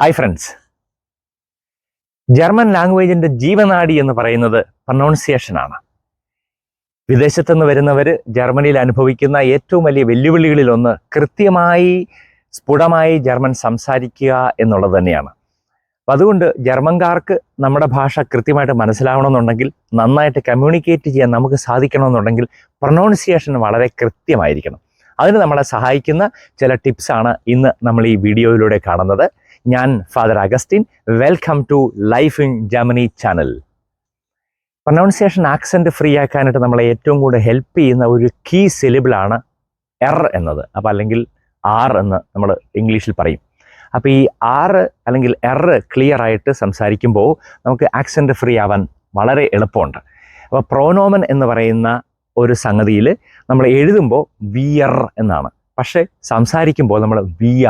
Hi friends German ലാംഗ്വേജിന്റെ ജീവനാടി എന്ന് പറയുന്നത് പ്രൊണൗൺസിയേഷൻ ആണ്. വിദേശത്തുനിന്ന് വരുന്നവർ ജർമ്മനിയിൽ അനുഭവിക്കുന്ന ഏറ്റവും വലിയ വെല്ലുവിളികളിൽ ഒന്ന് കൃത്യമായി സ്ഫുടമായി ജർമ്മൻ സംസാരിക്കുക എന്നുള്ളത് തന്നെയാണ്. അപ്പം അതുകൊണ്ട് ജർമ്മൻകാർക്ക് നമ്മുടെ ഭാഷ കൃത്യമായിട്ട് മനസ്സിലാവണമെന്നുണ്ടെങ്കിൽ നന്നായിട്ട് കമ്മ്യൂണിക്കേറ്റ് ചെയ്യാൻ നമുക്ക് സാധിക്കണമെന്നുണ്ടെങ്കിൽ പ്രൊണൗൺസിയേഷൻ വളരെ കൃത്യമായിരിക്കണം. അതിന് നമ്മളെ സഹായിക്കുന്ന ചില ടിപ്സാണ് ഇന്ന് നമ്മൾ ഈ വീഡിയോയിലൂടെ കാണുന്നത്. ഞാൻ father Augustine welcome to life in Germany channel pronunciation accent free ആക്കാനായിട്ട് നമ്മളെ ഏറ്റവും കൂടുതൽ ഹെൽപ്പ് ചെയ്യുന്ന ഒരു കീ സിലിബിളാണ് എർ എന്നത്. അപ്പോൾ അല്ലെങ്കിൽ ആർ എന്ന് നമ്മൾ ഇംഗ്ലീഷിൽ പറയും. അപ്പോൾ ഈ ആർ അല്ലെങ്കിൽ എർ ക്ലിയർ ആയിട്ട് സംസാരിക്കുമ്പോൾ നമുക്ക് ആക്സെന്റ് ഫ്രീ ആവാൻ വളരെ എളുപ്പമുണ്ട്. അപ്പോൾ പ്രോനോമൻ എന്ന് പറയുന്ന ഒരു സംഗതിയിൽ നമ്മൾ എഴുതുമ്പോൾ വി എർ എന്നാണ്. പക്ഷേ സംസാരിക്കുമ്പോൾ നമ്മൾ വിയ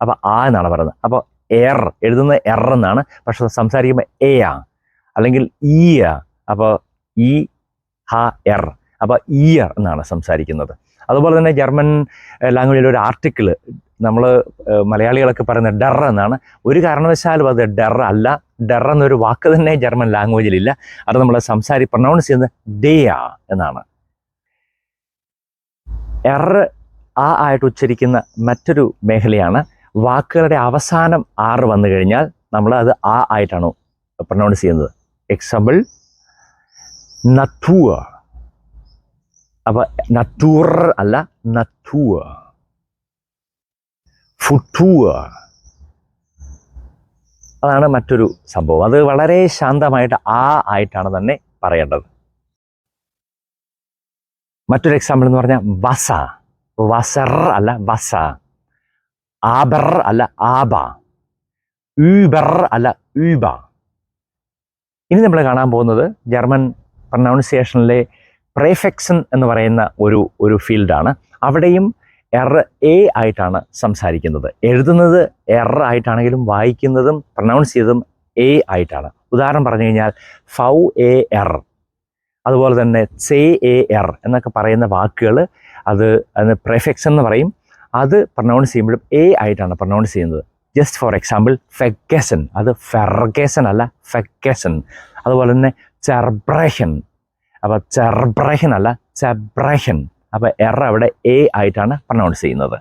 അപ്പോൾ ആ എന്നാണ് പറയുന്നത്. അപ്പോൾ എർ എഴുതുന്ന എർ എന്നാണ്. പക്ഷെ സംസാരിക്കുമ്പോൾ എ ആ. അല്ലെങ്കിൽ ഈ അപ്പോൾ ഇ ഹ എർ. അപ്പോൾ ഇയർ എന്നാണ് സംസാരിക്കുന്നത്. അതുപോലെ തന്നെ ജർമ്മൻ ലാംഗ്വേജിൽ ഒരു ആർട്ടിക്കിൾ നമ്മൾ മലയാളികളൊക്കെ പറയുന്ന ഡർ എന്നാണ്. ഒരു കാരണവശാലും അത് ഡർ അല്ല. ഡർ എന്നൊരു വാക്ക് തന്നെ ജർമ്മൻ ലാംഗ്വേജിലില്ല അത് നമ്മൾ സംസാരി പ്രൊണൗൺസ് ചെയ്യുന്നത് ഡേ ആ എന്നാണ്. എർ ആ ആയിട്ട് ഉച്ചരിക്കുന്ന മറ്റൊരു മേഖലയാണ് വാക്കുകളുടെ അവസാനം ആറ് വന്നു കഴിഞ്ഞാൽ നമ്മൾ അത് ആ ആയിട്ടാണ് പ്രൊണൗൺസ് ചെയ്യുന്നത്. എക്സാമ്പിൾ നത്തുവ അപ്പൊ നത്തൂർ അല്ല നത്തുവ ഫുട്ടുവ അതാണ് മറ്റൊരു സംഭവം. അത് വളരെ ശാന്തമായിട്ട് ആ ആയിട്ടാണ് തന്നെ പറയേണ്ടത്. മറ്റൊരു എക്സാമ്പിൾ എന്ന് പറഞ്ഞാൽ വസ വസർ അല്ല വസ ആബർ അല്ല ആബ. ഊബർ അല്ല ഊബ. ഇനി നമ്മൾ കാണാൻ പോകുന്നത് ജർമ്മൻ പ്രൊനൗൺസിയേഷനിലെ പ്രേഫെക്സൺ എന്ന് പറയുന്ന ഒരു ഒരു ഫീൽഡാണ്. അവിടെയും എർ എ ആയിട്ടാണ് സംസാരിക്കുന്നത്. എഴുതുന്നത് എർ ആയിട്ടാണെങ്കിലും വായിക്കുന്നതും പ്രൊനൗൺസ് ചെയ്തതും എ ആയിട്ടാണ്. ഉദാഹരണം പറഞ്ഞു കഴിഞ്ഞാൽ ഫൗ എ എർ. അതുപോലെ തന്നെ സേ എ എർ എന്നൊക്കെ പറയുന്ന വാക്കുകൾ അത് അതിന് പ്രെഫെക്സ് എന്ന് പറയും. അത് പ്രൊനൗൺസ് ചെയ്യുമ്പോഴും എ ആയിട്ടാണ് പ്രൊനൗൺസ് ചെയ്യുന്നത്. ജസ്റ്റ് ഫോർ എക്സാമ്പിൾ ഫെഗസൻ അത് ഫെർഗസൻ അല്ല ഫെഗസൻ അതുപോലെ തന്നെ ചെർബ്രഹൻ അപ്പോൾ ചെർബ്രഹൻ അല്ല ചെബ്രഹൻ അപ്പോൾ എറ അവിടെ എ ആയിട്ടാണ് പ്രൊനൗൺസ് ചെയ്യുന്നത്.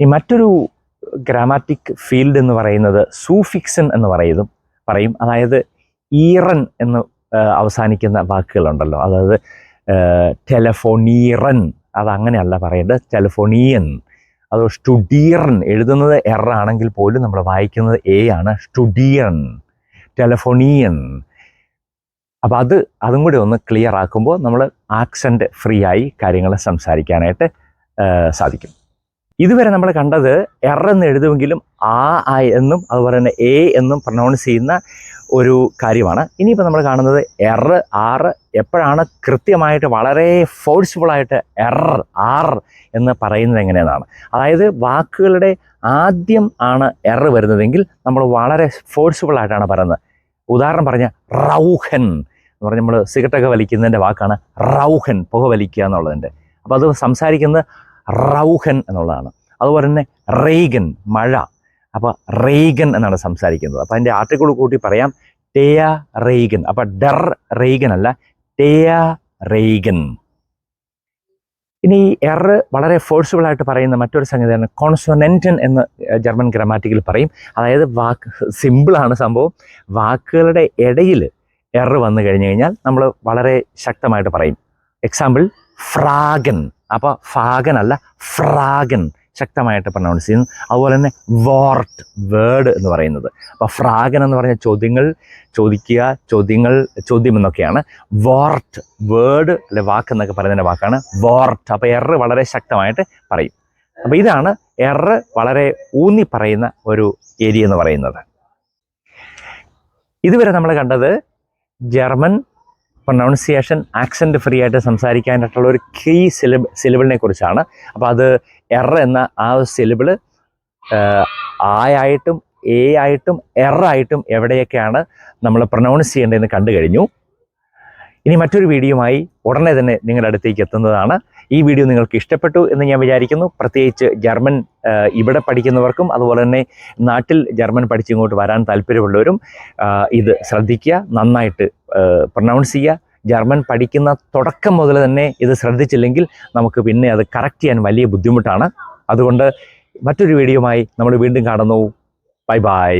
ഈ മറ്റൊരു ഗ്രാമാറ്റിക് ഫീൽഡ് എന്ന് പറയുന്നത് സൂഫിക്സൻ എന്ന് പറയുന്നതും പറയും. അതായത് ഈറൻ എന്ന് അവസാനിക്കുന്ന വാക്കുകളുണ്ടല്ലോ. അതായത് ടെലഫോണീറൻ അത് അങ്ങനെയല്ല പറയേണ്ടത്. ടെലഫോണിയൻ അത് സ്റ്റുഡിയറൻ എഴുതുന്നത് എറ ആണെങ്കിൽ പോലും നമ്മൾ വായിക്കുന്നത് എ ആണ്. സ്റ്റുഡിയൻ ടെലഫോണിയൻ അപ്പോൾ അത് അതും കൂടി ഒന്ന് ക്ലിയർ ആക്കുമ്പോൾ നമ്മൾ ആക്സെന്റ് ഫ്രീ ആയി കാര്യങ്ങൾ സംസാരിക്കാനായിട്ട് സാധിക്കും. ഇതുവരെ നമ്മൾ കണ്ടത് എറെന്ന് എഴുതുമെങ്കിലും ആ എന്നും അതുപോലെ തന്നെ എ എന്നും പ്രൊനൗൺസ് ചെയ്യുന്ന ഒരു കാര്യമാണ്. ഇനിയിപ്പോൾ നമ്മൾ കാണുന്നത് എറർ ആറ് എപ്പോഴാണ് കൃത്യമായിട്ട് വളരെ ഫോഴ്സ്ഫുള്ളായിട്ട് എറർ ആർ എന്ന് പറയുന്നത് എങ്ങനെയെന്നാണ്. അതായത് വാക്കുകളുടെ ആദ്യം ആണ് എറർ വരുന്നതെങ്കിൽ നമ്മൾ വളരെ ഫോഴ്സ്ഫുള്ളായിട്ടാണ് പറയുന്നത്. ഉദാഹരണം പറഞ്ഞ റൗഹൻ എന്ന് പറഞ്ഞാൽ നമ്മൾ സിഗരറ്റൊക്കെ വലിക്കുന്നതിന്റെ വാക്കാണ് റൗഹൻ പുക വലിക്കുക എന്നുള്ളതിന്റെ. അപ്പോൾ അത് സംസാരിക്കുന്നത് റൗഹൻ എന്നുള്ളതാണ്. അതുപോലെ തന്നെ റെയ്ഗൻ മഴ. അപ്പോൾ റെയ്ഗൻ എന്നാണ് സംസാരിക്കുന്നത്. അപ്പോൾ അതിന്റെ ആർട്ടിക്കിൾ കൂട്ടി പറയാം. ടേയ റെയ്ഗൻ. അപ്പോൾ ഡർ റെയ്ഗൻ അല്ല ടേയ റെയ്ഗൻ. ഇനി എർ വളരെ ഫോഴ്സ്ഫുൾ ആയിട്ട് പറയുന്ന മറ്റൊരു സംഗതിയാണ് കോൺസൊനന്റൻ എന്ന് ജർമ്മൻ ഗ്രാമാറ്റിക്കിൽ പറയും. അതായത് വാക്ക് സിമ്പിളാണ് സംഭവം. വാക്കുകളുടെ ഇടയിൽ എർ വന്നു കഴിഞ്ഞു കഴിഞ്ഞാൽ നമ്മൾ വളരെ ശക്തമായിട്ട് പറയും. എക്സാമ്പിൾ ഫ്രാഗൻ. അപ്പോൾ ഫാഗൻ അല്ല ഫ്രാഗൻ. ശക്തമായിട്ട് പ്രൊണൗൺസ് ചെയ്യുന്നു. അതുപോലെ തന്നെ വോർട്ട് വേർഡ് എന്ന് പറയുന്നത്. അപ്പോൾ ഫ്രാഗൻ എന്ന് പറഞ്ഞ ചോദ്യങ്ങൾ ചോദിക്കുക ചോദ്യങ്ങൾ ചോദ്യം എന്നൊക്കെയാണ്. വോർട്ട് വേർഡ് അല്ലെ വാക്ക് എന്നൊക്കെ പറയുന്നതിന്റെ വാക്കാണ് വാർട്ട് അപ്പോൾ എർ വളരെ ശക്തമായിട്ട് പറയും. അപ്പോൾ ഇതാണ് എർ വളരെ ഊന്നി പറയുന്ന ഒരു ഏരിയ എന്ന് പറയുന്നത്. ഇതുവരെ നമ്മൾ കണ്ടത് ജർമ്മൻ പ്രൊനൗൺസിയേഷൻ ആക്സെന്റ് ഫ്രീ ആയിട്ട് സംസാരിക്കാനായിട്ടുള്ള ഒരു കീ സിലബ് സിലബിളിനെ കുറിച്ചാണ്. അപ്പോൾ അത് എറ എന്ന ആ സിലബിൾ ആയായിട്ടും എ ആയിട്ടും എറായിട്ടും എവിടെയൊക്കെയാണ് നമ്മൾ പ്രൊനൗൺസ് ചെയ്യേണ്ടതെന്ന് കണ്ടു കഴിഞ്ഞു. ഇനി മറ്റൊരു വീഡിയോയുമായി ഉടനെ തന്നെ നിങ്ങളുടെ അടുത്തേക്ക് എത്തുന്നതാണ്. ഈ വീഡിയോ നിങ്ങൾക്ക് ഇഷ്ടപ്പെട്ടു എന്ന് ഞാൻ വിചാരിക്കുന്നു. പ്രത്യേകിച്ച് ജർമ്മൻ ഇവിടെ പഠിക്കുന്നവർക്കും അതുപോലെ തന്നെ നാട്ടിൽ ജർമ്മൻ പഠിച്ചിങ്ങോട്ട് വരാൻ താല്പര്യമുള്ളവരും ഇത് ശ്രദ്ധിക്കുക നന്നായിട്ട് പ്രൊനൗൺസ് ചെയ്യുക. ജർമ്മൻ പഠിക്കുന്ന തുടക്കം മുതൽ തന്നെ ഇത് ശ്രദ്ധിച്ചില്ലെങ്കിൽ നമുക്ക് പിന്നെ അത് കറക്റ്റ് ചെയ്യാൻ വലിയ ബുദ്ധിമുട്ടാണ്. അതുകൊണ്ട് മറ്റൊരു വീഡിയോയുമായി നമ്മൾ വീണ്ടും കാണുന്നു. Bye bye